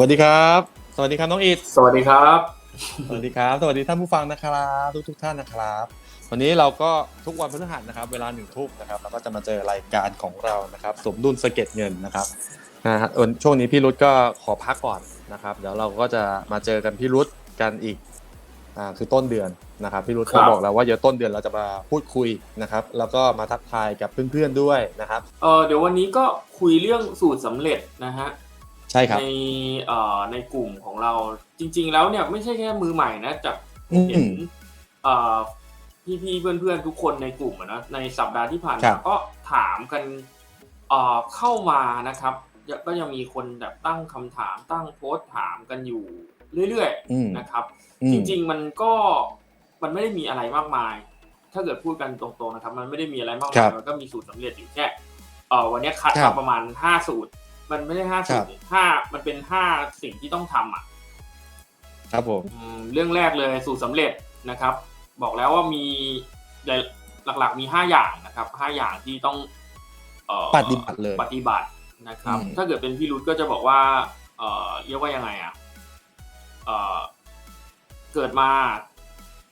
วัสดีครับ สวัสดีครับน้องอิดสวัสดีครับ สวัสดีครับ สวัสดีท่านผู้ฟังนะครับทุกทุกๆท่านนะครับ วันนี้เราก็ทุกวันพฤหัสนะครับ เวลาหนึ่งทุ่มนะครับเราก็จะมาเจอรายการของเรานะครับ สมดุลสะเก็ดเงินนะครับนะฮะวันช่วงนี้พี่รุธก็ขอพักก่อนนะครับ เดี๋ยวเราก็จะมาเจอกันพี่รุธกันอีกอ่าคือต้นเดือนนะครับพี่รุธครัก็บบอกแล้วว่าเดี๋ยวต้นเดือนเราจะมาพูดคุยนะครับ แล้วก็มาทักทายกับเพื่อนๆด้วยนะครับเออเดี๋ยววันนี้ก็คุยเรื่องสูตรสำเร็จนะฮะ ใช่ครับในเอ่อในกลุ่มของเราจริง ๆ แล้วเนี่ยไม่ใช่แค่มือใหม่นะจากอืมเห็นเอ่อพี่ๆเพื่อนๆทุกคนในกลุ่มอะนะในสัปดาห์ที่ผ่านครัมาบก็ถามกันเอ่อเข้ามานะครับก็ยังมีคนแบบตั้งคำถามตั้งโพสต์ถามกันอยู่เรื่อยอืมๆนะครับอืมจริง ๆ มันก็มันไม่ได้มีอะไรมากมาย ถ้าเกิดพูดกันตรงๆนะครับ มันไม่ได้มีอะไรมากครัมายบมันก็มีสูตรสำเร็จอยู่แค่เออวันนี้คัดครัมาบประมาณห้าสูตร มันไม่ได้ห้าสูตครัรบห้ามันเป็นห้าสิ่งที่ต้องทำอะ ครับผมอืมเรื่องแรกเลยสูตรสำเร็จนะครับ บอกแล้วว่ามีหลักๆมีห้าอย่างนะครับห้าอย่างที่ต้องเอ่อปฏิบัติเลยปฏิบัตินะครับอืมถ้าเกิดเป็นพี่รุธก็จะบอกว่าเอ่อเรียกว่ายังไงอะเอ่อเกิดมา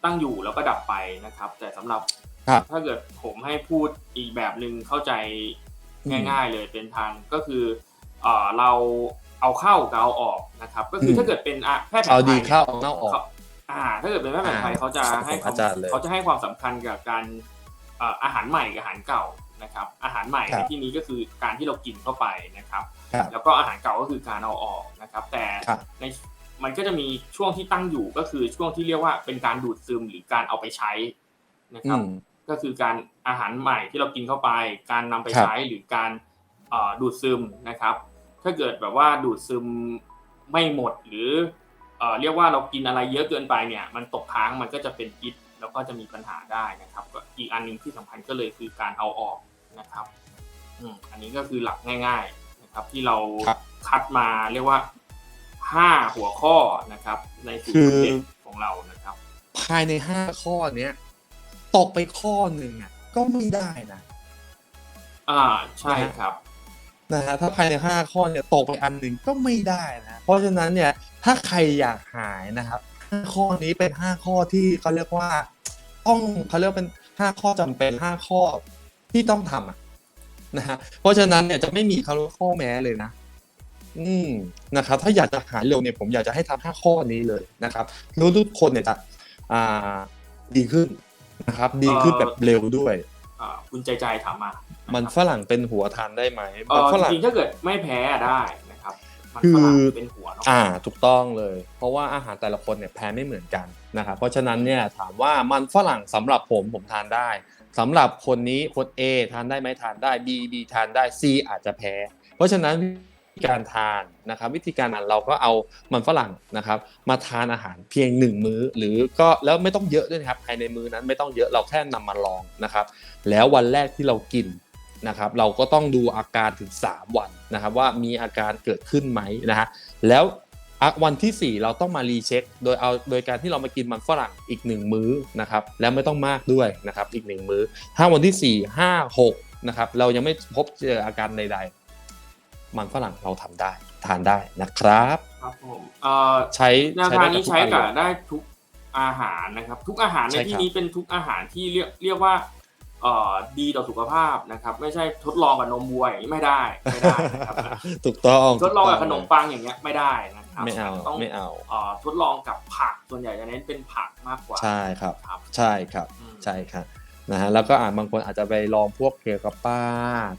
ตั้งอยู่แล้วก็ดับไปนะครับ แต่สำหรับครับถ้าเกิดผมให้พูดอีกแบบหนึ่งเข้าใจอืมง่าย ๆ เลยเป็นทางก็คือ เอ่อเราเอาเข้ากับเอาออกนะครับ ก็คืออมถ้าเกิดเป็นอะแพทย์แผนเอาไทดียเข้าเอาเน่าออกเขาอ่า ถ้าเกิดเป็นแพทย์แผนไทยอ่าเขาจะให้ของอาจารย์เลยเขาจะให้ความสำคัญกับการเอ่ออาหารใหม่กับอาหารเก่านะครับ อาหารใหม่ครัในบที่นี้ก็คือการที่เรากินเข้าไปนะครับครับ แล้วก็อาหารเก่าก็คือการเอาออกนะครับ แต่ครับในมันก็จะมีช่วงที่ตั้งอยู่ก็คือช่วงที่เรียกว่าเป็นการดูดซึมหรือการเอาไปใช้นะคอืรับมก็คือการอาหารใหม่ที่เรากินเข้าไป การนำไปครับใช้หรือการเอ่อ ดูดซึมนะครับ ถ้าเกิดแบบว่าดูดซึมไม่หมดหรือเอ่อเรียกว่าเรากินอะไรเยอะเกินไปเนี่ย มันตกค้างมันก็จะเป็นพิษแล้วก็จะมีปัญหาได้นะครับก็อีกอันหนึงที่สำคัญก็เลยคือการเอาออกนะครับอืมอันนี้ก็คือหลักง่าย ๆนะครับ ที่เราครับคัดมาเรียกว่าห้าหัวข้อนะครับ ในสูตคืรอเด็ดของเรานะครับ ภายในห้าข้อเนี้ยตกไปข้อหนึ่งอะก็ไม่ได้นะ อ่าใช่ครับ นะฮะถ้าภายในห้าข้อเนี่ยตกไปอันหนึ่งก็ไม่ได้นะเพราะฉะนั้นเนี่ยถ้าใครอยากหายนะครับข้อนี้เป็นห้าข้อที่เขาเรียกว่าต้องเขาเรียกเป็นห้าข้อจำเป็นห้าข้อที่ต้องทำนะฮะเพราะฉะนั้นเนี่ยจะไม่มีเขาเรียกว่าข้อแม้เลยนะอืมนะครับ ถ้าอยากจะหายเร็วเนี่ยผมอยากจะให้ทำห้าข้อนี้เลยนะครับแล้ทุกคนเนี่ยจะอ่าดีขึ้นนะครับ ดีขึ้นแบบเร็วด้วย คุณใจใจถามมามัมันฝรั่งเป็นหัวทานได้ไหมเอมันอฝจรั่งริงๆถ้าเกิดไม่แพ้ได้นะครับมันคือฝรั่งเป็นหัวเนาะอ่าถูกต้องเลย เพราะว่าอาหารแต่ละคนเนี่ยแพ้ไม่เหมือนกันนะครับเพราะฉะนั้นเนี่ยถามว่ามันฝรั่งสำหรับผมผมทานได้สำหรับคนนี้คน A ทานได้ไหมทานได้ B B ทานได้ C อาจจะแพ้ เพราะฉะนั้นวิธี การทานนะครับ วิธีการอ่านเราก็เอามันฝรั่งนะครับ มาทานอาหารเพียงหนึ่งมื้อ หรือก็แล้วไม่ต้องเยอะด้วยนะครับภายในมื้อนั้นไม่ต้องเยอะเราแค่นำมาลองนะครับ แล้ววันแรกที่เรากินนะครับเราก็ต้องดูอาการถึง 3 วันนะครับ ว่ามีอาการเกิดขึ้นไหมนะฮะแล้ววันที่ 4 เราต้องมารีเช็คโดยเอาโดยการที่เรามากินมันฝรั่งอีก 1 มื้อนะครับแล้วไม่ต้องมากด้วยนะครับอีก 1 มื้อถ้าวันที่ 4 5 6นะครับเรายังไม่พบเจออาการใด ๆ มันฝรั่งเราทำได้ทานได้นะครับครับผมเอ่อใช้แนวทางนี้ใช้ได้กับทุอันเลยได้ทุกอาหารนะครับ ทุกอาหารในใช่ครับที่นี้เป็นทุกอาหารที่เรียกเรียกว่าเอ่อดีต่อสุขภาพนะครับ ไม่ใช่ทดลองกับนมวัวอย่างนี้ไม่ได้ไม่ได้นะครับถูกต้องทดลองกับถูขนมเลยปังอย่างเงี้ยไม่ได้นะครับไม่เอาต้องไม่เอาเอ่อทดลองกับผักส่วนใหญ่จะเน้นเป็นผักมากกว่าใช่ครับครับใช่ครับอืมใช่ครับ นะฮะแล้วก็อาจบางคนอาจจะไปลองพวกเกี่ยวกับป้า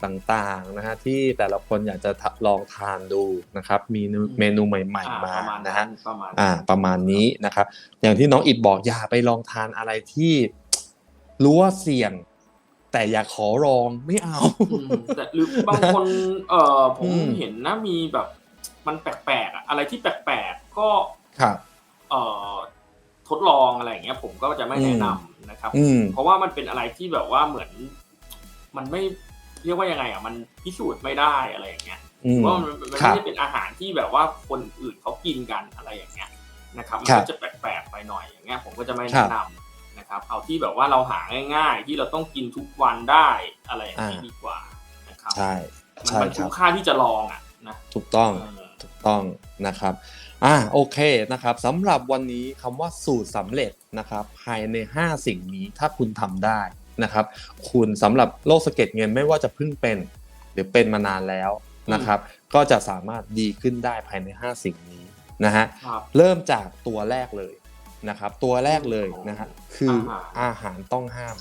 ต่างๆนะฮะที่แต่ละคนอยากจะทะลองทานดูนะครับมีเมนูใหม่อ่ๆมาประณนะฮะประมาณอ่าประมาณนี้นะครับ อย่างที่น้องอิดบอกอย่าไปลองทานอะไรที่รู้ว่าเสี่ยง แต่อย่าขอลองไม่เอาอืมแต่หรือบางคนเอ่อผมอืมเห็นนะมีแบบ มันแปลกๆอะอะไรที่แปลกๆก็ครับเอ่อทดลองอะไรอย่างเงี้ย ผมก็จะไม่แนะนำ นะครับอืมเพราะว่ามันเป็นอะไรที่แบบว่าเหมือน มันไม่เรียกว่ายังไงอะมันพิสูจน์ไม่ได้อะไรอย่างเงี้ยอืมเพราะว่ามันมันครัไม่บได้เป็นอาหารที่แบบว่าคนอื่นเขากินกันอะไรอย่างเงี้ยนะครับมันครับก็จะแปลกๆไปหน่อยอย่างเงี้ยผมก็จะไม่ครัแนะบนำนะครับ เอาที่แบบว่าเราหาง่าย ๆ ที่เราต้องกินทุกวันได้อะไรอย่างนี้อ่าดีกว่านะครับใช่มันใช่มันคคุ้รัมบค่าที่จะลองอะนะถูกต้องเออถูกต้องนะครับ อ่าโอเคนะครับสำหรับวันนี้คำว่าสูตรสำเร็จนะครับภายใน 5 สิ่งนี้ถ้าคุณทำได้นะครับ คุณสำหรับโรคสะเก็ดเงินไม่ว่าจะเพิ่งเป็น หรือเป็นมานานแล้วนะครับ ก็จะสามารถดีขึ้นได้ภายใน 5 สิ่งนี้นะฮะครับเริ่มจากตัวแรกเลยนะครับ ตัวแรกเลยนะฮะคืออาอาหารหารต้องห้าม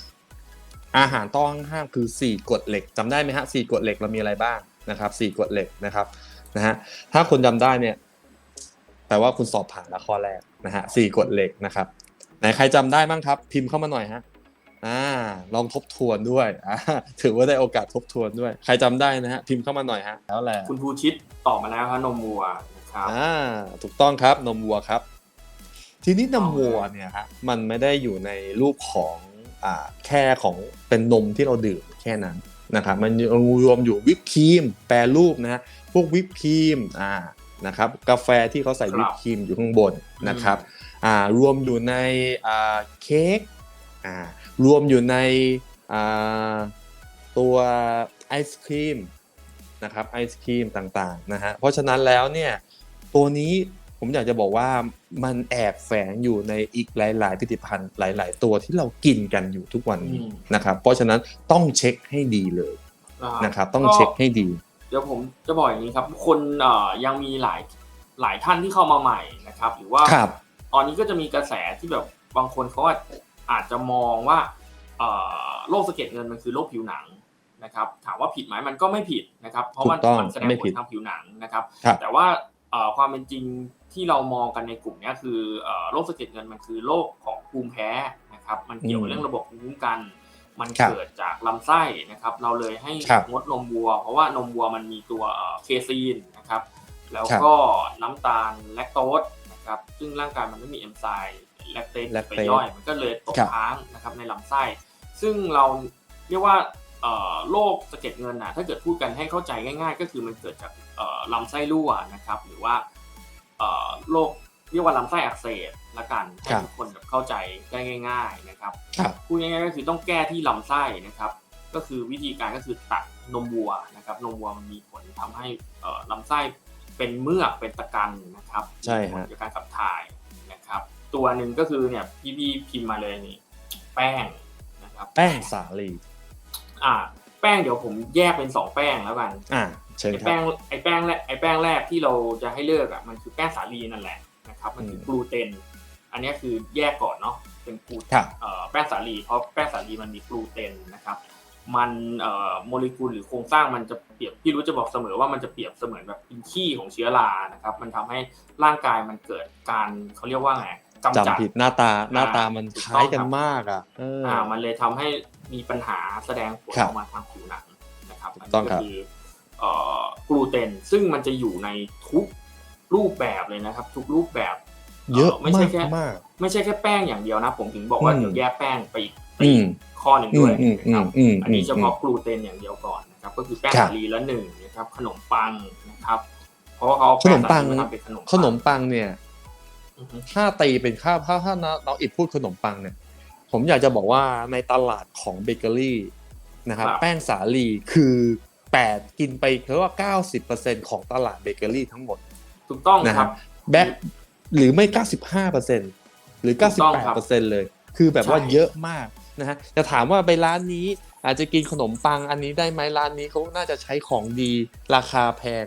อาหารต้องห้ามคือ 4กฎเหล็กจำได้ไหมฮะสี่กฎเหล็กเรามีอะไรบ้างนะครับสี่กฎเหล็กนะครับนะฮะถ้าคุณจำได้เนี่ย แปลว่าคุณสอบผ่านละข้อแรกนะฮะสี่กฎเหล็กนะครับไหนใครจำได้บ้างครับ พิมพ์เข้ามาหน่อยฮะอ่าลองทบทวนด้วยอ่าถือว่าได้โอกาสทบทวนด้วย ใครจำได้นะฮะพิมพ์เข้ามาหน่อยฮะแล้วแหละคุณภูชิตตอบมาแล้วครับนมวัวนะครับอ่าถูกต้องครับนมวัวครับ ทีนี้นมวัวเนี่ยฮะมันไม่ได้อยู่ในรูปของอ่าแค่ของเป็นนมที่เราดื่มแค่นั้นนะครับมันรวมอยู่วิปครีมแปรรูปนะฮะพวกวิปครีมอ่า นะครับกาแฟที่เขาใส่ครับวิปครีมอยู่ข้างบนนะครับอ่ารวมอยู่ในอ่าเค้กอ่ารวมอยู่ในอ่าตัวไอศครีมนะครับไอศครีมต่างๆนะฮะเพราะฉะนั้นแล้วเนี่ยตัวนี้ผมอยากจะบอกว่ามันแอบแฝงอยู่ในอีกหลาย ๆ ผลิตภัณฑ์หลาย ๆ ตัวที่เรากินกันอยู่ทุกวันนี้อืมนะครับเพราะฉะนั้นต้องเช็คให้ดีเลยนะครับต้องเช็คให้ดี เดี๋ยวผมจะบอกอย่างนี้ครับ คนเอ่อยังมีหลายหลายท่านที่เข้ามาใหม่นะครับ หรือว่าครับตอนนี้ก็จะมีกระแสที่แบบบางคนเขาอาจอาจจะมองว่าเอ่อโรคสะเก็ดเงินมันคือโรคผิวหนังนะครับ ถามว่าผิดไหมมันก็ไม่ผิดนะครับ เพราะมันถูกต้องมันแสดงไม่ผผิลดทางผิวหนังนะครับครับแต่ว่าเอ่อความเป็นจริงที่เรามองกันในกลุ่มเนี้ยคือเอ่อโรคสะเก็ดเงินมันคือโรคของภูมิแพ้นะครับ มันเกี่ยวกับเรื่องระบบภูมิคุ้มกัน มันครับเกิดจากลำไส้นะครับ เราเลยให้ครับงดนมวัว เพราะว่านมวัวมันมีตัวเอ่อเคซีนนะครับ แล้วครับก็น้ำตาลแลคโตสนะครับ ซึ่งร่างกายมันไม่มีเอนไซม์แลคเตสแลคไปเตสย่อย มันก็เลยตกครับค้างนะครับในลำไส้ ซึ่งเราเรียกว่าเอ่อโรคสะเก็ดเงินนะถ้าเกิดพูดกันให้เข้าใจง่าย ๆ ก็คือมันเกิดจากเอ่อลำไส้รั่วนะครับ หรือว่าเอ่อโรค เรียกว่าลำไส้อักเสบละกันให้ครับทุกคนแบบเข้าใจได้ง่าย ๆนะครับครับพูดง่ายๆก็คือต้องแก้ที่ลำไส้นะครับ ก็คือวิธีการก็คือตัดนมวัวนะครับ นมวัวมันมีผลทำให้เอ่อลำไส้เป็นเมือกเป็นตะกันนะครับใช่ฮะมีผลจากการขับถ่ายนะครับ ตัวหนึ่งก็คือเนี่ยพี่พี่พิมพ์มาเลยนี่ แป้งนะครับ แป้งสาลีอ่า แป้งเดี๋ยวผมแยกเป็นสองแป้งแล้วกันอ่าเชิญไอ้ครัแป้บงไอ้แป้งแรกไอ้แป้งแรกที่เราจะให้เลิกอะมันคือแป้งสาลีนั่นแหละนะ ครับมันคืออมกลูเตน อันนี้คือแยกก่อนเนาะเป็นกลูครับเอ่อแป้งสาลีเพราะแป้งสาลีมันมีกลูเตนนะครับมันเอ่อโมเลกุลหรือโครงสร้างมันจะเปรียบพี่รู้จะบอกเสมอว่ามันจะเปรียบเสมือนแบบเป็นขี้ของเชื้อรานะครับ มันทำให้ร่างกายมันเกิดการเขาเรียกว่าไงกำจัดจำผิดหน้าตาหน้าตาอ่ามัมันถูกคต้องล้ายกันครับมากอะเออออ่า มันเลยทำให้มีปัญหาแสดงผลครัอบอกมาทางผิวหนังนะครับถูกต้องนครับนี้ก็คือเอ่อกลูเตนซึ่งมันจะอยู่ในทุก รูปแบบเลยนะครับ ทุกรูปแบบเยอะไม่ใช่มากแค่มากไม่ใช่แค่แป้งอย่างเดียวนะ ผมถึงบอกว่าอืมเดี๋ยวแยกแป้งไปอีกไปอือีมกข้อหนึ่งอืด้มวยอืมนะอืครัมบอืมอันนี้เฉอืมพาะกลูเตนอย่างเดียวก่อนนะครับ ก็คือแป้งครับสาลีละหนึ่งนะครับ ขนมปังนะครับ เพราะว่าเขาเอาขนมปังแป้สาลีมาทำเป็นขนมขนมปังเนี่ยอือฮึถ้าตีเป็นข้าวถ้าถ้าน้องอิดพูดขนมปังเนี่ย ผมอยากจะบอกว่าในตลาดของเบเกอรี่นะครับ แป้งสาลีคือแปดกินไปคือว่า90%ของตลาดเบเกอรี่ทั้งหมด ถูกต้องนะคครัรับบแบะหรือไม่ 95%หรือถูกต้องครับ98%เลย คือแบบว่าใช่เยอะมากนะฮะจะถามว่าไปร้านนี้อาจจะกินขนมปังอันนี้ได้ไหมร้านนี้เขาน่าจะใช้ของดีราคาแพง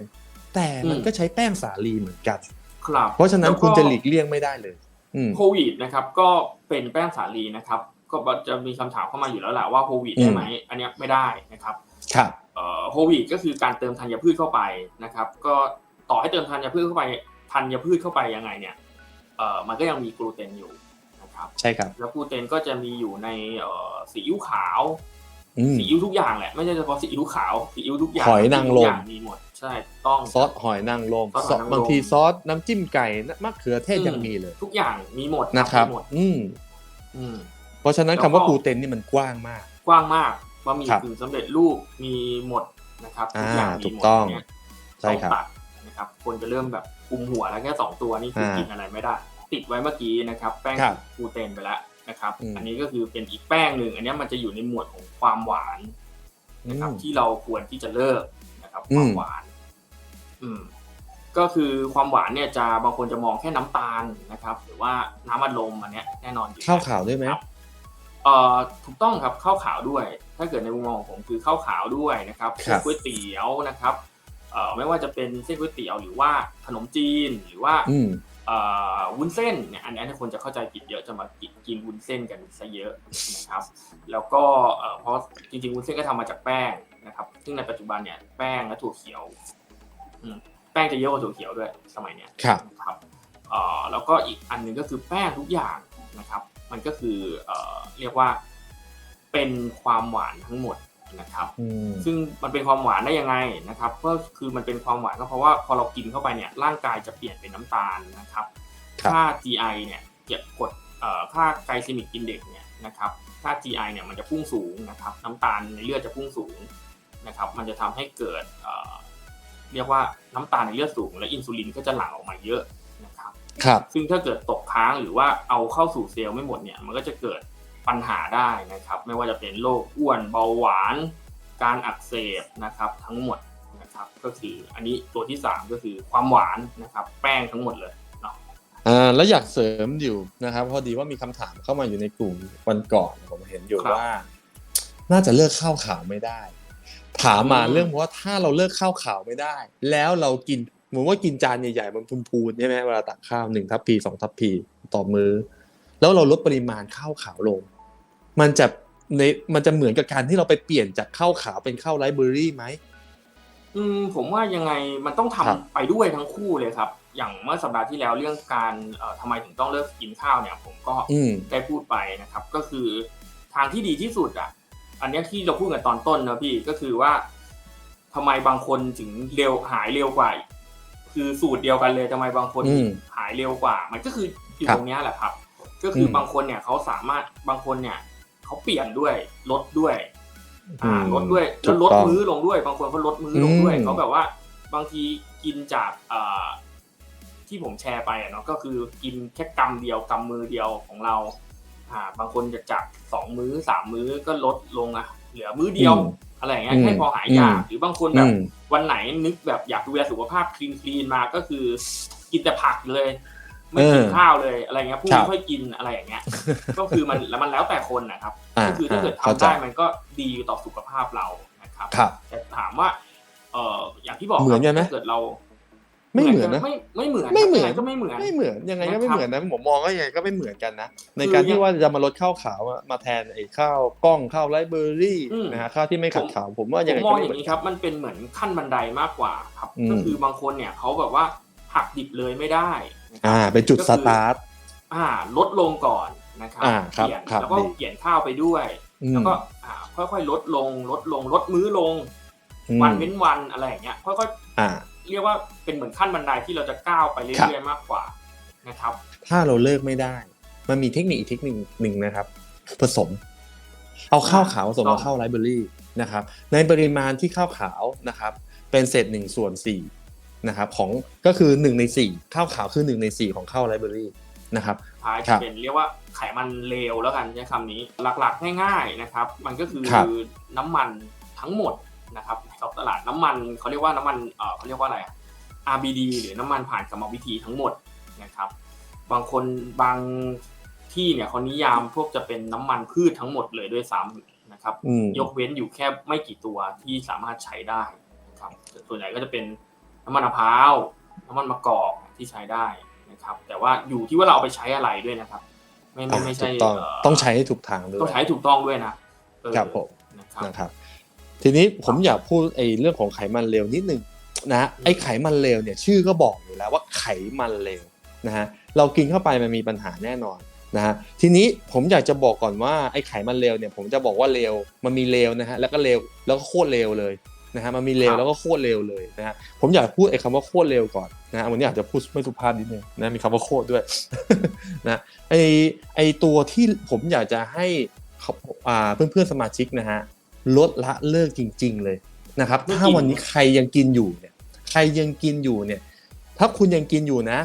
แต่มันก็ใช้แป้งสาลีเหมือนกันครับเพราะฉะนั้นแล้วก็คุณจะหลีกเลี่ยงไม่ได้เลยอืมโควิดนะครับก็เป็นแป้งสาลีนะครับ ก็จะมีคำถามเข้ามาอยู่แล้วแหละว่าโควิดอืมได้ไหมอันเนี้ยไม่ได้นะครับครับเอ่อโควิดก็คือการเติมธัญพืชเข้าไปนะครับ ก็ ต่อให้เติมธัญพืชเข้าไปธัญพืชเข้าไปยังไงเนี่ยเอ่อมันก็ยังมีกลูเตนอยู่นะครับใช่ครับ แล้วกลูเตนก็จะมีอยู่ในเอ่อซีอิ๊วขาวอืมซีอิ๊วทุกอย่างแหละไม่ใช่เฉพาะซีอิ๊วขาวซีอิ๊วทุกอย่างหอยนางรมทุกอย่างมีหมดใช่ถูกต้องซอสหอยนางรมซอสหอยนางรมบางทีซอสน้ำจิ้มไก่มะเขือเทศอืมยังมีเลย ทุกอย่างมีหมดนะครับมีหมดอืมอืมเพราะฉะนั้นแล้วคำว่าก็กลูเตนนี่มันกว้างมาก กว้างมากบะหมี่ครับกึ่งสำเร็จรูปมีหมดนะครับทุกอย่างอ่ามีถูกหมดต้องเนี่ยใช่ครับต้องตัด นะครับคนจะเริ่มแบบคุมหัวแล้วแค่สองตัวนี่คืออากินอะไรไม่ได้ ติดไว้เมื่อกี้นะครับแป้งครับกลูเตนไปแล้วนะครับ อืม อันนี้ก็คือเป็นอีกแป้งหนึ่งอันนี้มันจะอยู่ในหมวดของความหวานนะครับอืมที่เราควรที่จะเลิกนะครับอืความมหวาน อืม ก็คือความหวานเนี่ยจะบางคนจะมองแค่น้ำตาลนะครับ หรือว่าน้ำอัดลมอันเนี้ยแน่นอนอยู่ ข้าวขาวด้วยไหม ครับ เอ่อถูกต้องครับข้าวขาวด้วย ถ้าเกิดในมุมมองของผมคือข้าวขาวด้วยนะครับคเส้รันบก๋วยเตี๋ยวนะครับเอ่อ ไม่ว่าจะเป็นเส้นก๋วยเตี๋ยวหรือว่าขนมจีนหรือว่าอืมเอ่อวุ้นเส้นเนี่ยอันนี้คนจะเข้าใจผิดเยอะจะมากินกินวุ้นเส้นกันซะเยอะนะครับ แล้วก็เอ่อเพราะจริงๆวุ้นเส้นก็ทำมาจากแป้งนะครับ ซึ่งในปัจจุบันเนี่ยแป้งและถั่วเขียวอืมแป้งจะเยอะกว่าถั่วเขียวด้วยสมัยเนี้ยครับนะครับเอ่อแล้วก็อีกอันหนึ่งก็คือแป้งทุกอย่างนะครับ มันก็คือเอ่อเรียกว่าเป็นความหวานทั้งหมด นะครับ อืมซึ่งมันเป็นความหวานได้ยังไงนะครับ ก็คือมันเป็นความหวานก็เพราะว่าพอเรากินเข้าไปเนี่ยร่างกายจะเปลี่ยนเป็นน้ำตาลนะครับ ครับ ค่า GI เนี่ยเก็บกดเอ่อค่าไกลซิมิกอินเด็กเนี่ยนะครับค่า GI เนี่ยมันจะพุ่งสูงนะครับน้ำตาลในเลือดจะพุ่งสูงนะครับมันจะทำให้เกิดเอ่อเรียกว่าน้ำตาลในเลือดสูง และอินซูลินก็จะหลั่งออกมาเยอะนะครับ ครับ ซึ่งถ้าเกิดตกค้างหรือว่าเอาเข้าสู่เซลล์ไม่หมดเนี่ยมันก็จะเกิด ปัญหาได้นะครับ ไม่ว่าจะเป็นโรคอ้วนเบาหวาน การอักเสบนะครับทั้งหมดนะครับก็คืออันนี้ตัวที่ 3 ก็คือความหวานนะครับแป้งทั้งหมดเลยเนาะอ่าแล้วอยากเสริมอยู่นะครับพอดีว่ามีคำถามเข้ามาอยู่ในกลุ่มวันก่อนผมเห็นอยู่ว่า น่าจะเลิกข้าวขาวไม่ได้ ถามมาเรื่องว่าถ้าเราเลิกข้าวขาวไม่ได้ แล้วเรากินเหมือนว่ากินจานใหญ่ๆมันพูนๆใช่ไหมเวลาตักข้าวหนึ่งทัพพีสองทัพพีต่อมือแล้วเราลดปริมาณข้าวขาวลง มันจะในมันจะเหมือนกับการที่เราไปเปลี่ยนจากข้าวขาวเป็นข้าวไรซ์เบอร์รี่ไหมอืมผมว่ายังไงมันต้องทำครับไปด้วยทั้งคู่เลยครับ อย่างเมื่อสัปดาห์ที่แล้วเรื่องการเอ่อทำไมถึงต้องเลิกกินข้าวเนี่ย ผมก็อืมได้พูดไปนะครับ ก็คือทางที่ดีที่สุดอะ อันเนี้ยที่เราพูดกันตอนต้นนะพี่ก็คือว่าทำไมบางคนถึงเร็วหายเร็วกว่า คือสูตรเดียวกันเลยทำไมบางคนอืมหายเร็วกว่า มันก็คืออยู่ครับตรงเนี้ยแหละครับ ก็คืออมบางคนเนี่ยเขาสามารถบางคนเนี่ย เขาเปลี่ยนด้วยลดด้วย อ่าลดด้วยถูแล้วกลดต้องมื้อลงด้วย บางคนเขาลดมื้อลงด้วยอืมเขาแบบว่า บางทีกินจากเอ่อที่ผมแชร์ไปอะเนาะก็คือกินแค่กำเดียวกำมือเดียวของเรา อ่า บางคนจะจากสองมื้อสามมื้อก็ลดลงอะเหลือมื้อเดียวอืมอะไรอย่างเงี้ยอืมให้พอหายอยากอืมหรือบางคนแบบอืมวันไหนนึกแบบอยากดูแลสุขภาพคลีนคลีนมาก็คือกินแต่ผักเลย ไม่กินเออข้าวเลยอะไรเงี้ยพรุ่งครันี้บค่อยกินอะไรอย่างเงี้ย ก็คือมันแล้วมันแล้วแต่คนนะครับอ่าก็คือถ้าเกิดเข้าทำใจได้มันก็ดีต่อสุขภาพเรานะครับครับแต่ถามว่า เอ่ออย่างที่บอกเหมือนกันไหมถ้าเกิดเรา ไม่เหมือนนะไม่ไม่เหมือนไม่เหมือนยังงก็ไม่เหมือนไม่เหมือนยังไงก็ไม่นะครับเหมือนนะผมมองก็ยังไงก็ไม่เหมือนกันนะในคือการที่ยังว่าจะมาลดข้าวขาวอะมาแทนไอ้ข้าวกล้องข้าวไรซ์เบอร์รี่อืมนะฮะข้าวที่ไม่ขัดขาวผมว่าผยังมไงมองก็ไม่อเหมืย่าองนนี้ครับ มันเป็นเหมือนขั้นบันไดมากกว่าครับอืมก็คือบางคนเนี่ยเขาแบบว่าหักดิบเลยไม่ได้นะครับ อ่าเป็นจุดก็สคือตาร์ทอ่าลดลงก่อนนะครับอ่าครับเปลี่ยนครับแล้วก็ดีเปลี่ยนข้าวไปด้วยอืมแล้วก็อ่าค่อยๆลดลงลดลงลดมื้อลงอืมวันเว้นวันอะไรอย่างเงี้ยค่อยอ่าๆเรียกว่าเป็นเหมือนขั้นบันไดที่เราจะก้าวไปเรื่ครัอยบๆมากกว่านะครับ ถ้าเราเลิกไม่ได้ มันมีเทคนิคอีกเทคนิคหนึ่งนะครับ ผสม เอาข้าวขาวผสมกับข้าวไรซ์เบอร์รี่นะครับ ในปริมาณที่ข้าวขาวนะครับ เป็นเศษหนึ่งส่วนสี่ นะครับของก็คือหนึ่งในสี่ข้าวขาวคือหนึ่งในสี่ของข้าวไรซ์เบอร์รี่นะครับท้ายครัจะบเป็นเรียกว่าไขมันเลวแล้วกันใช้คำนี้หลักๆง่ายๆนะครับ มันก็คือครับน้ำมันทั้งหมดนะครับในท้องตลาดน้ำมันเขาเรียกว่าน้ำมันเออเขาเรียกว่าอะไรอะ RBD หรือน้ำมันผ่านกรรมวิธีทั้งหมดนะครับ บางคนบางที่เนี่ยเขานิยามพวกจะเป็นน้ำมันพืชทั้งหมดเลยด้วยซ้ำนะครับอืมยกเว้นอยู่แค่ไม่กี่ตัวที่สามารถใช้ได้นะครับส่วนใหญ่ก็จะเป็น น้ำมันมะพร้าวน้ำมันมะกอกที่ใช้ได้นะครับ แต่ว่าอยู่ที่ว่าเราเอาไปใช้อะไรด้วยนะครับ ไม่ไม่ไม่ถูใช่กต้องเต้องใช้ให้ถูกทางด้วยต้องใช้ถูกต้องด้วยนะเออครับผมนะครับนะครับ ทีนี้ผมอยากพูดไอ้เรื่องของไขมันเลวนิดนึงนะฮะไอ้ไขมันเลวเนี่ยชื่อก็บอกอยู่แล้วว่าไขมันเลวนะฮะเรากินเข้าไปมันมีปัญหาแน่นอนนะฮะทีนี้ผมอยากจะบอกก่อนว่าไอ้ไขมันเลวเนี่ยผมจะบอกว่าเลวมันมีเลวนะฮะแล้วก็เลวแล้วก็โคตรเลวเลย นะฮะมันมีเลวแล้วก็โคตรเลวเลยนะฮะผมอยากพูดไอ้คำว่าโคตรเลวก่อนนะฮะวันนี้อาจจะพูดไม่สุภาพนิดนึงนะมีคำว่าโคตรด้วยนะไอไอตัวที่ผมอยากจะให้เขาอ่าเพื่อนเพื่อนๆสมาชิกนะฮะลดละเลิกจริง ๆ เลยนะครับไม่กินถ้าวันนี้ใครยังกินอยู่เนี่ยใครยังกินอยู่เนี่ย ถ้าคุณยังกินอยู่นะ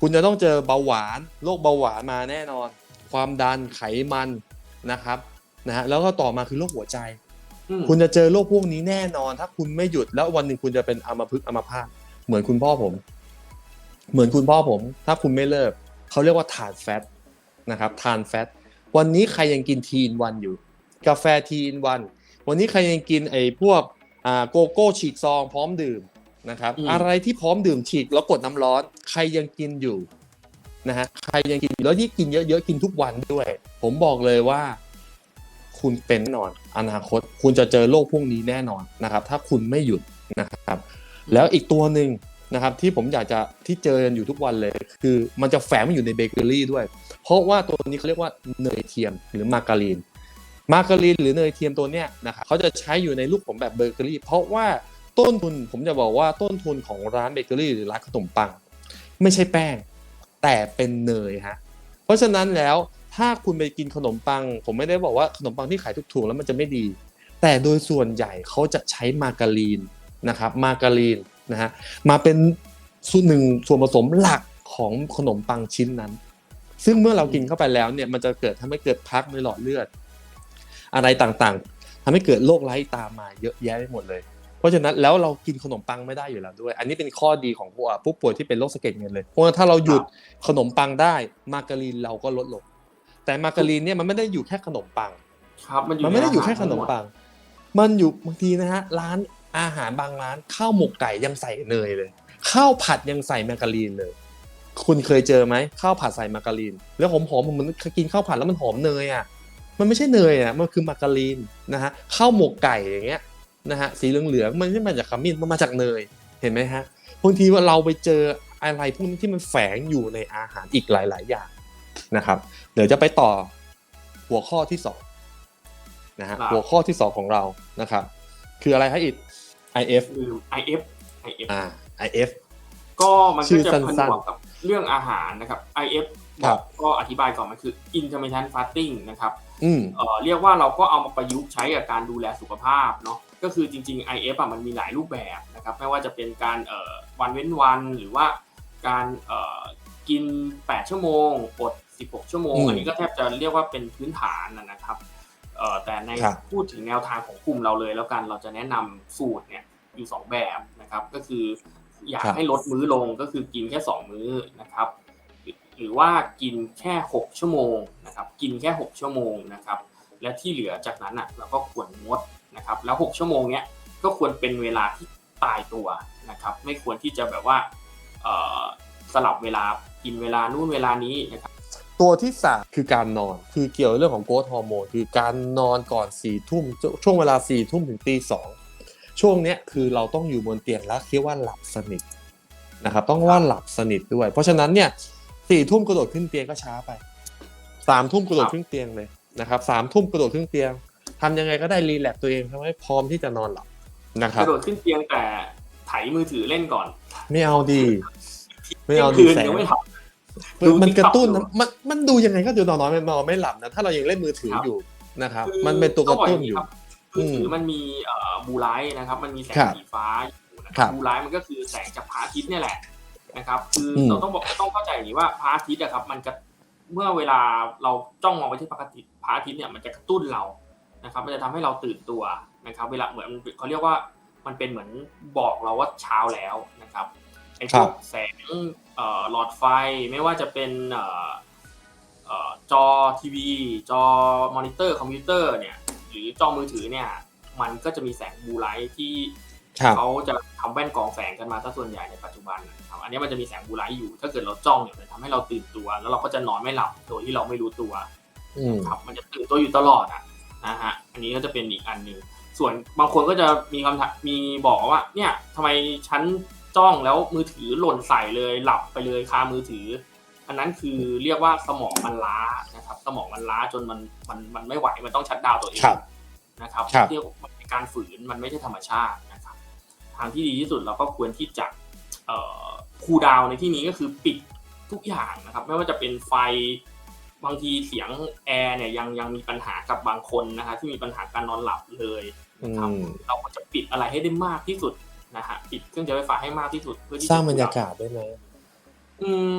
คุณจะต้องเจอเบาหวานโรคเบาหวานมาแน่นอน ความดันไขมันนะครับนะฮะแล้วก็ต่อมาคือโรคหัวใจอืม คุณจะเจอโรคพวกนี้แน่นอน ถ้าคุณไม่หยุดแล้ววันหนึ่งคุณจะเป็นอัมพฤกษ์อัมพาตเหมือนคุณพ่อผม เหมือนคุณพ่อผม ถ้าคุณไม่เลิกเขาเรียกว่าทานแฟตนะครับทานแฟตวันนี้ใครยังกินทีนวันอยู่ กาแฟทีนวัน วันนี้ใครยังกินไอ้พวกอ่าโกโก้ฉีกซองพร้อมดื่มนะครับอืมอะไรที่พร้อมดื่มฉีกแล้วกดน้ำร้อน ใครยังกินอยู่นะฮะใครยังกินอยู่แล้วที่กินเยอะๆกินทุกวันด้วย ผมบอกเลยว่า คุณเป็นแน่นอนอนาคต คุณจะเจอโรคพวกนี้แน่นอนนะครับ ถ้าคุณไม่หยุดนะครับ แล้วอีกตัวหนึ่งนะครับที่ผมอยากจะที่เจอกันอยู่ทุกวันเลย คือมันจะแฝงมาอยู่ในเบเกอรี่ด้วย เพราะว่าตัวนี้เขาเรียกว่าเนยเทียมหรือมาการีน มาการีนหรือเนยเทียมตัวเนี้ยนะครับเขาจะใช้อยู่ในรูปของแบบเบเกอรี่ เพราะว่าต้นทุนผมจะบอกว่าต้นทุนของร้านเบเกอรี่หรือร้านขนมปัง ไม่ใช่แป้ง แต่เป็นเนยฮะเพราะฉะนั้นแล้ว ถ้าคุณไปกินขนมปัง ผมไม่ได้บอกว่าขนมปังที่ขายถูกๆแล้วมันจะไม่ดี แต่โดยส่วนใหญ่เขาจะใช้มาการีนนะครับ มาการีนนะฮะมาเป็นส่วนหนึ่งส่วนผสมหลักของขนมปังชิ้นนั้น ซึ่งเมื่อเรากินเข้าไปแล้วเนี่ยมันจะเกิดทำให้เกิดพักในหลอดเลือด อะไรต่างๆทำให้เกิดโรคไร้ตามมาเยอะแยะไปหมดเลย เพราะฉะนั้นแล้วเรากินขนมปังไม่ได้อยู่แล้วด้วย อันนี้เป็นข้อดีของผู้อะผู้ป่วยที่เป็นโรคสะเก็ดเงินเลยเพราะว่าถ้าเราหยุดขนมปังได้มาการีนเราก็ลดลง แต่มาการีนเนี่ยมันไม่ได้อยู่แค่ขนมปัง ครับมันอยู่มันไม่ได้อยู่ใแค่ขนมปัง มันอยู่บางทีนะฮะร้านอาหารบางร้านข้าวหมกไก่ยังใส่เนยเลยข้าวผัดยังใส่มาการีนเลย คุณเคยเจอไหมข้าวผัดใส่มาการีน แล้วหอมๆเหมือนกินข้าวผัดแล้วมันหอมเนยอะมันไม่ใช่เนยอะมันคือมาการีนนะฮะข้าวหมกไก่อย่างเงี้ยนะฮะสีเหลืองๆมันไม่ได้มาจากขมิ้นมันมาจากเนยเห็นไหมฮะบางทีว่าเราไปเจออะไรพวกนี้ที่มันแฝงอยู่ในอาหารอีกหลาย ๆ อย่าง นะครับเดี๋ยวจะไปต่อหัวข้อที่สองนะฮะครับหัวข้อที่สองของเรานะครับ คืออะไรฮะอิด IF คือ IF IF อ่า IF ก็มันชื่ก็อจะสั้ผนนๆวกกับเรื่องอาหารนะครับ IF ครับก็อธิบายก่อนมันคือ intermittent fasting นะครับอืมเอ่อเรียกว่าเราก็เอามาประยุกต์ใช้กับการดูแลสุขภาพเนาะก็คือจริง ๆ IF อะมันมีหลายรูปแบบนะครับไม่ว่าจะเป็นการเอ่อวันเว้นวันหรือว่าการเอ่อกิน 8 ชั่วโมง อด 16 ชั่วโมงอืมอันนี้ก็แทบจะเรียกว่าเป็นพื้นฐานนะนะครับเอ่อแต่ในครับพูดถึงแนวทางของกลุ่มเราเลยแล้วกันเราจะแนะนำสูตรเนี่ยอยู่ 2 แบบนะครับ ก็คืออยากครับให้ลดมื้อลงก็คือกินแค่ 2 มื้อนะครับ หรือว่ากินแค่ 6 ชั่วโมงนะครับกินแค่ 6 ชั่วโมงนะครับและที่เหลือจากนั้นอะเราก็ควรงดนะครับแล้ว 6 ชั่วโมงเนี้ยก็ควรเป็นเวลาที่ตายตัวนะครับไม่ควรที่จะแบบว่าเอ่อสลับเวลากินเวลานู่นเวลานี้นะครับ ตัวที่สามคือการนอน คือเกี่ยวเรื่องของโกรทฮอร์โมนคือการนอนก่อนสี่ทุ่มช่วงเวลาสี่ทุ่มถึงตีสองช่วงเนี้ยคือเราต้องอยู่บนเตียงแล้วคิดว่าหลับสนิทนะครับต้องว่าหลับสนิทด้วย เพราะฉะนั้นเนี่ยสี่ทุ่มกระโดดขึ้นเตียงก็ช้าไปสามทุ่มกระโดดขึ้นเตียงเลยนะครับสามทุ่มกระโดดขึ้นเตียงทำยังไงก็ได้รีแลกซ์ตัวเองทำให้พร้อมที่จะนอนหลับนะคกรับระโดดขึ้นเตียงแต่ไถมือถือเล่นก่อน ไม่เอาดี ไม่เอาที่ดียงคืนแสงยังไม่ทมัน มันกระตุ้นดูนะมันมันดูยังไงก็ดูนอนน้อยไม่นอนไม่หลับนะถ้าเรายังเล่นมือถือครับอยู่นะครับคือมันเป็นตัวกระตุ้นอยู่มือถือมมันมีเอ่อบูไลท์นะครับ มันมีแสงครับสีฟ้าอยู่นะคครัรับบบูไลท์มันก็คือแสงจากพระอาทิตย์เนี่ยแหละนะครับ คืออมเราต้องบอกต้องเข้าใจอย่างนี้ว่าพระอาทิตย์อะครับ มันจะเมื่อเวลาเราจ้องมองไปที่พระอาทิตย์พระอาทิตย์เนี่ยมันจะกระตุ้นเรานะครับ มันจะทำให้เราตื่นตัวนะครับ เวลาเหมือนเขาเรียกว่ามันเป็นเหมือนบอกเราว่าเช้าแล้วนะครับ ไอ้พครัวบกแสงเอ่อหลอดไฟไม่ว่าจะเป็นเอ่อเอ่อจอทีวี จอมอนิเตอร์คอมพิวเตอร์เนี่ย หรือจอมือถือเนี่ย มันก็จะมีแสงบลูไลท์ที่ครับเขาจะทำแว่นกรองแสงกันมาซะส่วนใหญ่ในปัจจุบันนะครับอันนี้มันจะมีแสงบลูไลท์อยู่ ถ้าเกิดเราจ้องเนี่ยมันทำให้เราตื่นตัว แล้วเราก็จะนอนไม่หลับโดยที่เราไม่รู้ตัวอืมครับมันจะตื่นตัวอยู่ตลอดอะนะฮะอันนี้ก็จะเป็นอีกอันหนึ่งส่วนบางคนก็จะมีคำถามมีบอกว่า เนี่ยทำไมฉัน จ้องแล้วมือถือหล่นใส่เลยหลับไปเลยคามือถือ อันนั้นคือเรียกว่าสมองมันล้านะครับ สมองมันล้าจนมันมันมันไม่ไหวมันต้องชัดดาวน์ตัวเองครับนะครับครับเรียกว่ามันเป็นการฝืนมันไม่ใช่ธรรมชาตินะครับ ทางที่ดีที่สุดเราก็ควรที่จะเอ่อคูลดาวน์ในที่นี้ก็คือปิดทุกอย่างนะครับ ไม่ว่าจะเป็นไฟบางทีเสียงแอร์เนี่ยยังยังมีปัญหากับบางคนนะคะที่มีปัญหาการนอนหลับเลยอืมเราควรจะปิดอะไรให้ได้มากที่สุด นะฮะปิดเครื่องใช้ไฟฟ้าให้มากที่สุดเพื่อที่สร้างบรรยากาศได้ไหมอืม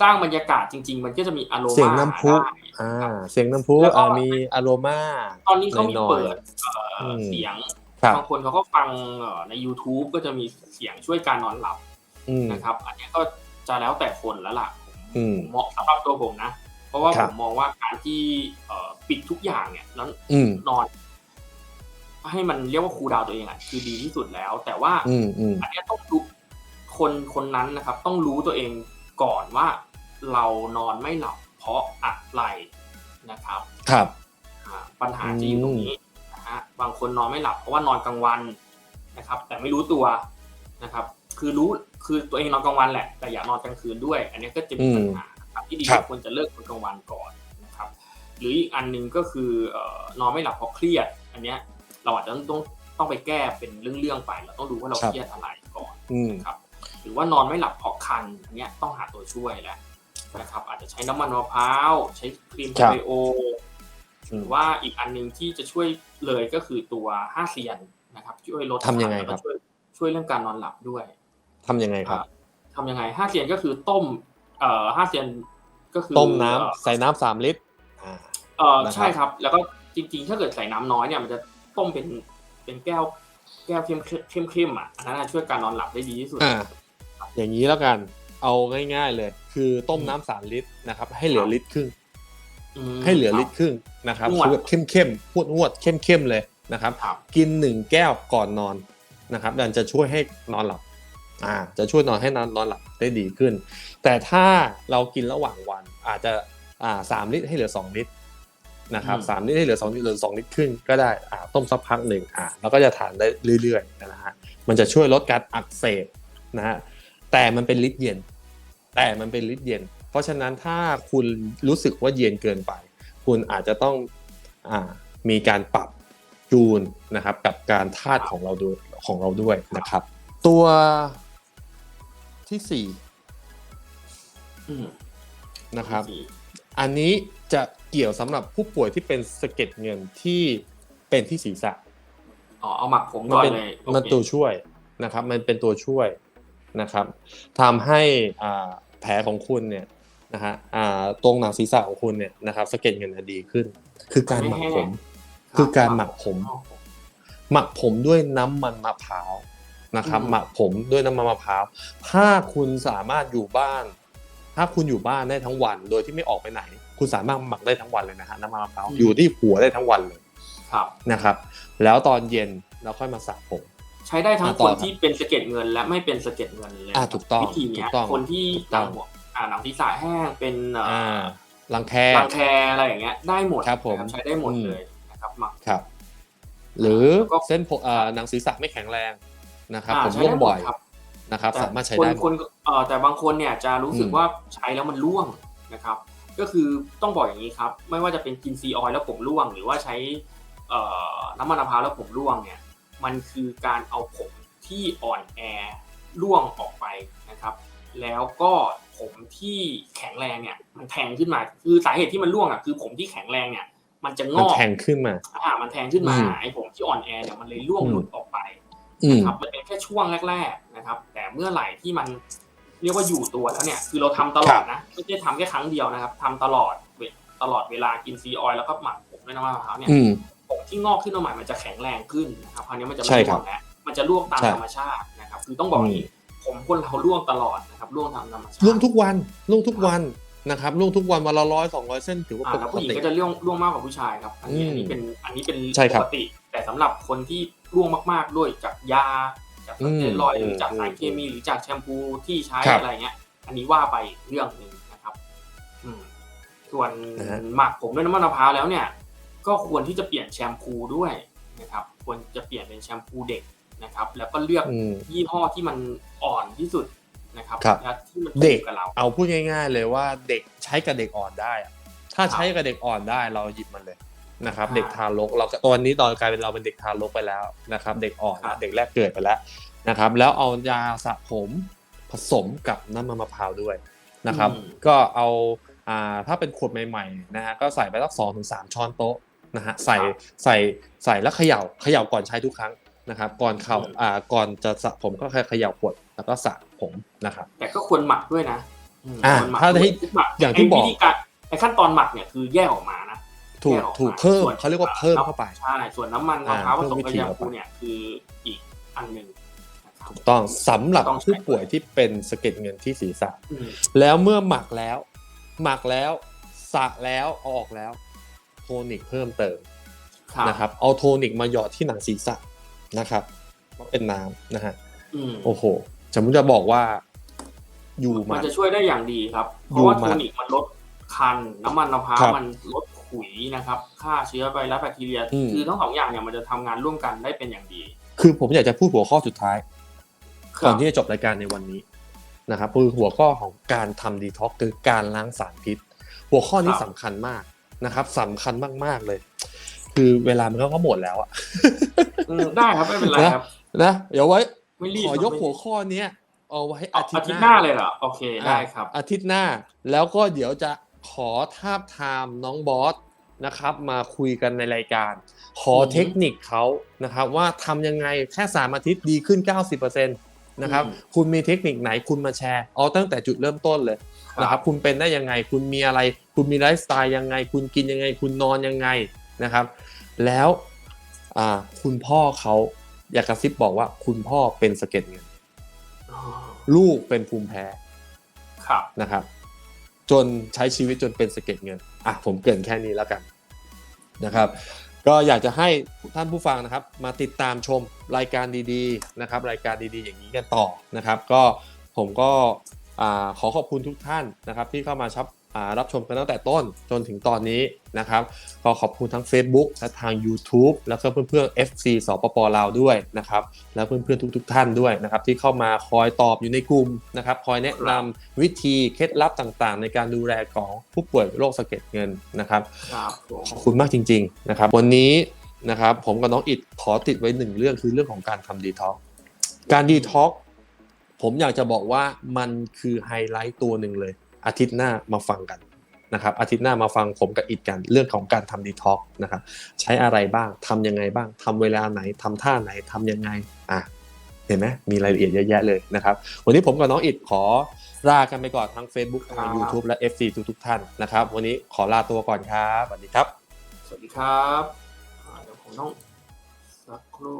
สร้างบรรยากาศจริง ๆ มันก็จะมีอารมณ์เสียงน้ำพุได้อ่า เสียงน้ำพุแล้วก็อ่ามีอารมาตอนนี้เขามีหน่อยๆเปิดเอ่ออมเสียงครับบางคนเขาก็ฟังเอ่อใน YouTube ก็จะมีเสียงช่วยการนอนหลับอืมนะครับ อันนี้ก็จะแล้วแต่คนแล้วล่ะอืมผมมองสำหรับตัวผมนะ เพราะว่าครัผบมมองว่าการที่เอ่อปิดทุกอย่างเนี่ยแล้วอืมนอน ให้มันเรียกว่าคูลดาวน์ตัวเองอะคือดีที่สุดแล้ว แต่ว่าอืมอืมอันเนี้ยต้องรู้คนคนนั้นนะครับ ต้องรู้ตัวเองก่อนว่าเรานอนไม่หลับเพราะอะไรนะครับครับ อ่าปัญหาจะอยู่ตรงนี้นะฮะบางคนนอนไม่หลับเพราะว่านอนกลางวันนะครับ แต่ไม่รู้ตัวนะครับ คือรู้คือตัวเองนอนกลางวันแหละ แต่อยากนอนกลางคืนด้วย อันนี้ก็จะมีปัญหาครับที่ดีครับ ควรจะเลิกนอนกลางวันก่อนนะครับ หรืออีกอันหนึงก็คือเอ่อนอนไม่หลับเพราะเครียด อันเนี้ย เราอาจจะต้องต้องต้องไปแก้เป็นเรื่องๆไป เราต้องรู้ว่าเราเครียดอะไรก่อนอืมครับ หรือว่านอนไม่หลับเพราะคันอันเนี้ยต้องหาตัวช่วยแล้วนะครับ อาจจะใช้น้ำมันมะพร้าวใช้ครีมครับไบโอหรือว่าอีกอันหนึงที่จะช่วยเลยก็คือตัวห้าเซียนนะครับช่วยลดทำยังไงแล้วครัก็บช่วยช่วยเรื่องการนอนหลับด้วยทำยังไงครับอ่าทำยังไงห้าเซียนก็คือต้ม เอ่อห้าเซียนก็คือต้มน้ำเอ่อใส่น้ำสามลิตร อ่า เออนะครับใช่ครับ แล้วก็จริง ๆ ถ้าเกิดใส่น้ำน้อยเนี่ยมันจะ ต้มเป็นเป็นแก้ว แก้วเข้มเข้มเข้มๆอะอันนั้นนะช่วยการนอนหลับได้ดีที่สุดอ่าอย่างนี้แล้วกันเอาง่าย ๆเลย คือต้มน้ำสามลิตรนะครับ ให้เหลือลิตรครึ่งอืมให้เหลือครับลิตรครึ่งนะครับนวดคือแบบเข้มๆพวดนวดเข้มๆเลยนะครับครับ กินหนึ่งแก้วก่อนนอนนะครับมันจะช่วยให้นอนหลับอ่าจะช่วยนอนให้นอนนอนหลับได้ดีขึ้น แต่ถ้าเรากินระหว่างวันอาจจะอ่าสามลิตรให้เหลือสองลิตร นะครับอืมสามลิตรให้เหลือสองลิตรเหลือสองลิตรครึ่งก็ได้อ่าต้มสักพักหนึ่งอ่าแล้วก็จะทานได้เรื่อยๆนะฮะมันจะช่วยลดการอักเสบนะฮะแต่มันเป็นลิตรเย็น แต่มันเป็นลิตรเย็น เพราะฉะนั้นถ้าคุณรู้สึกว่าเย็นเกินไป คุณอาจจะต้องอ่ามีการปรับจูนนะครับกับการธาตุของเราด้วยของเราด้วยนะครับ ตัวที่สี่อืมนะครับสี่อันนี้ จะเกี่ยวสำหรับผู้ป่วยที่เป็นสะเก็ดเงินที่เป็นที่ศีรษะอ๋อเอาหมักผมมันก่อนเป็นเลยโอมันเคตัวช่วยนะครับ มันเป็นตัวช่วยนะครับทำให้อ่าแผลของคุณเนี่ยนะฮะอ่าตรงหนังศีรษะของคุณเนี่ยนะครับสะเก็ดเงินน่ะดีขึ้น คือการหมักผมรับคือการหมักผมอ๋อหมักผมด้วยน้ำมันมะพร้าวนะครับอืมหมักผมด้วยน้ำมันมะพร้าว ถ้าคุณสามารถอยู่บ้าน ถ้าคุณอยู่บ้านได้ทั้งวันโดยที่ไม่ออกไปไหน คุณสามารถหมักได้ทั้งวันเลยนะฮะน้ำมันมะพร้าวอยู่ที่หัวได้ทั้งวันเลยครับนะครับ แล้วตอนเย็นเราค่อยมาสระผม ใช้ได้ทั้งอะคต่อนครับที่เป็นสะเก็ดเงินและไม่เป็นสะเก็ดเงินเลยอะถูกต้องวิธีเนี้ยถูกต้องคนที่ถูกหต้นัองงหัวอ่าหนังศีรษะแห้งเป็นเอ่อออ่ารังแครังแคอะไรอย่างเงี้ยได้หมดครับผมนะใช้ได้หมดอืมเลยนะครับหมักครับ หรือแล้วก็เส้นผมอ่าหนังศีรษะไม่แข็งแรงนะครับอ่าผมใช้ร่วได้งหมบ่ดอยครับนะครับแต่สามารถใช้คนได้หมคนดเอ่อแต่บางคนเนี่ยจะรู้สึกอืมว่าใช้แล้วมันร่วงนะครับ ก็คือต้องบอกอย่างนี้ครับ ไม่ว่าจะเป็นกินซีออยล์แล้วผมร่วง หรือว่าใช้เอ่อน้ำมันมะพร้าวแล้วผมร่วงเนี่ย มันคือการเอาผมที่อ่อนแอร่วงออกไปนะครับ แล้วก็ผมที่แข็งแรงเนี่ย มันแทงขึ้นมา คือสาเหตุที่มันร่วงอะคือผมที่แข็งแรงเนี่ย มันจะงมันอกแทงขึ้นมา อ่า มันแทงขึ้นมาอืมไอ้ผมที่อ่อนแอเนี่ยมันเลยร่วงอืมหลุดออกไปอืมนะครับมันเป็นแค่ช่วงแรก ๆนะครับ แต่เมื่อไหร่ที่มัน เรียกว่าอยู่ตัวแล้วเนี่ยคือเราทำตลอดนะไม่ใช่ทำแค่ครั้งเดียวนะครับทำตลอดเวตลอดเวลากินซีออยล์แล้วก็หมักผมด้วยน้ำมันมะพร้าวเนี่ยอืมผมที่งอกขึ้นมาใหม่มันจะแข็งแรงขึ้นนะครับคราวนี้มันจะใช่ไม่ครัร่วบงแล้วมันจะร่วงตามใช่ธรรมชาตินะครับ คือต้องบอกอย่างนี้ผมคนเราร่วงตลอดนะครับร่วงตามธรรมชาติล่วงทุกวันล่วงทุกวันนะครับล่วงทุกวันวันละร้อยสองร้อยเส้นถือว่าอ่าปแล้วกผู้หญิงติก็จะร่วงร่วงมากกว่าผู้ชายครับ อันนี้อืมอันนี้เป็นอันนี้เป็นใช่คปรับกติ แต่สำหรับคนที่ร่วงมาก ๆ ด้วยจากยา จากสเตียรอยด์อืมหรือจากสารอืมเคมีหรือจากแชมพูที่ใช้ครับอะไรเงี้ย อันนี้ว่าไปเรื่องหนึ่งนะครับอืมส่วนนะฮะหมักผมด้วยน้ำมันมะพร้าวแล้วเนี่ย ก็ควรที่จะเปลี่ยนแชมพูด้วยนะครับ ควรจะเปลี่ยนเป็นแชมพูเด็กนะครับ แล้วก็เลือกอืมยี่ห้อที่มันอ่อนที่สุดนะครับครับและที่มันเด็กถูกับเราเอาพูดง่าย ๆ เลยว่าเด็กใช้กับเด็กอ่อนได้อะถ้าใช้กับเด็กอ่อนได้เราหยิบมันเลย นะครับอ่าเด็กทารกเราก็ตอนนี้ตอนกลายเป็นเราเป็นเด็กทารกไปแล้วนะครับเด็กอ่อนครัละบเด็กแรกเกิดไปแล้วนะครับ แล้วเอายาสระผมผสมกับน้ำมันมะพร้าวด้วยนะครับอืมก็เอาอ่าถ้าเป็นขวดใหม่ๆนะฮะก็ใส่ไปสักสองถึงสามช้อนโต๊ะนะฮะใส่ใส่ใส่แล้วเขย่าเขย่าก่อนใช้ทุกครั้งนะครับ ก่อนเข่าอ่าก่อนจะสระผมก็แค่เขย่าขวดแล้วก็สระผมนะครับ แต่ก็ควรหมักด้วยนะมอ่าควรหมักถ้าด้วยที่หมักอย่างที่ไวิบอกธีการไอ้ขั้นตอนหมักเนี่ยคือแยกออกมานะ ถูกแยออมาถูกเพิ่มส่วนเขาเรียกว่าเพิ่มเข้าไปใช่ส่วนน้ำมันมะพร้าวอ่าผสมเพิ่มวิกับธียาเข้าไปคูเนี่ยคืออีกอันหนึ่งนะครับถูกต้องสำหรับต้องใช้ผู้ป่วยที่เป็นสะเก็ดเงินที่ศีรษะอืมแล้วเมื่อหมักแล้ว หมักแล้วสระแล้วเอาออกแล้ว โทนิกเพิ่มเติมครับนะครับเอาโทนิกมาหยอดที่หนังศีรษะนะครับก็เป็นน้ำนะฮะอืมโอ้โหจะมุจะบอกว่า อยู่มัมันนจะช่วยได้อย่างดีครับ เพราะว่าอยู่โทมานิกมันลดคัน น้ำมันมะพร้าวครับมันลด ขุยนะครับฆ่าเชื้อไวรัสแบคทีเรีย อืม คือทั้งสองอย่างเนี่ยมันจะทำงานร่วมกันได้เป็นอย่างดี คือผมอยากจะพูดหัวข้อสุดท้ายคก่รัอบนที่จะจบรายการในวันนี้นะครับคือหัวข้อของการทำดีท็อกคือการล้างสารพิษ หัวข้อนี้สำคัญมากนะครับสำคัญมากๆเลย คือเวลามันก็หมดแล้วอะ อืมได้ครับไม่เป็นไรครับ นะเดี๋ยวไว้ไม่รีบขอยกไม่รีบหัวข้อเนี้ยเอาไว้เอาอาทิตอาย์ทิตย์หหน้าน้าเลยเหรอโอเคได้ครับ อาทิตย์หน้าแล้วก็เดี๋ยวจะ ขอทาบทามน้องบอสนะครับ มาคุยกันในรายการ ขออือฮึเทคนิคเขานะครับ ว่าทำยังไงแค่สามอาทิตย์ดีขึ้น 90%นะครับอืมคุณมีเทคนิคไหนคุณมาแชร์เอาตั้งแต่จุดเริ่มต้นเลยนะครับ คุณเป็นได้ยังไง คุณมีอะไร คุณมีไลฟ์สไตล์ยังไง คุณกินยังไง คุณนอนยังไงนะครับ แล้วอ่าคุณพ่อเขาอยากกระซิบบอกว่าคุณพ่อเป็นสะเก็ดเงินอ๋อลูกเป็นภูมิแพ้ครับนะครับ จนใช้ชีวิตจนเป็นสะเก็ดเงินอะผมเกินแค่นี้แล้วกันนะครับ ก็อยากจะให้ท่านผู้ฟังนะครับ มาติดตามชมรายการดีๆนะครับ รายการดีๆ อย่างนี้กันต่อนะครับ ก็ผมก็อขอขอบคุณทุกท่านนะครับ ที่เข้ามาชับ รับชมกันตั้งแต่ต้นจนถึงตอนนี้นะครับก็ขอบคุณทั้ง Facebook และทาง YouTube แล้วก็เพื่อนๆ FC สปปลาวด้วยนะครับแล้วเพื่อนๆทุกๆท่านด้วยนะครับที่เข้ามาคอยตอบอยู่ในกลุ่มนะครับคอยแนะนำวิธีเคล็ดลับต่างๆ ในการดูแลของผู้ป่วยโรคสะเก็ดเงินนะครับครับผมขอบคุณมากจริงๆนะครับวันนี้นะครับผมกับน้องอิดขอติดไว้หนึ่งเรื่องคือเรื่องของการทำดีท็อกการดีท็อกผมอยากจะบอกว่ามันคือไฮไลท์ตัวหนึ่งเลย อาทิตย์หน้ามาฟังกันนะครับ อาทิตย์หน้ามาฟังผมกับอิดกันเรื่องของการทำดีท็อกนะครับ ใช้อะไรบ้างทำยังไงบ้างทำเวลาไหนทำท่าไหนทำยังไงอะเห็นไหมมีรายละเอียดเยอะแยะเลยนะครับ วันนี้ผมกับน้องอิดขอลากันไปก่อนทั้ง Facebook ทาง YouTube และ FC ทุกๆท่านนะครับ วันนี้ขอลาตัวก่อนครับสวัสดีครับ สวัสดีครับอ่าเดี๋ยวผมต้องสักครู่